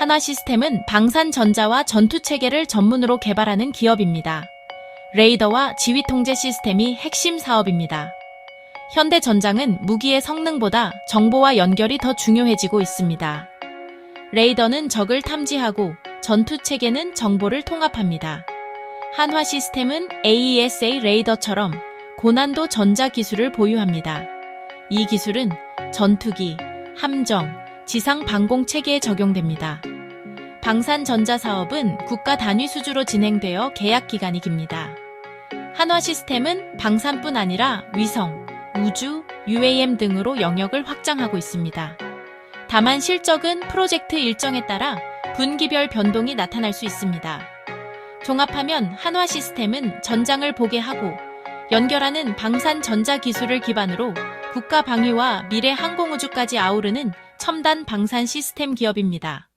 한화시스템은 방산전자와 전투체계를 전문으로 개발하는 기업입니다. 레이더와 지휘통제 시스템이 핵심 사업입니다. 현대전장은 무기의 성능보다 정보와 연결이 더 중요해지고 있습니다. 레이더는 적을 탐지하고 전투체계는 정보를 통합합니다. 한화 시스템은 AESA 레이더처럼 고난도 전자 기술을 보유합니다. 이 기술은 전투기, 함정, 지상 방공 체계에 적용됩니다. 방산전자 사업은 국가 단위 수주로 진행되어 계약 기간이 깁니다. 한화 시스템은 방산뿐 아니라 위성, 우주, UAM 등으로 영역을 확장하고 있습니다. 다만 실적은 프로젝트 일정에 따라 분기별 변동이 나타날 수 있습니다. 종합하면 한화 시스템은 전장을 보게 하고 연결하는 방산 전자 기술을 기반으로 국가 방위와 미래 항공우주까지 아우르는 첨단 방산 시스템 기업입니다.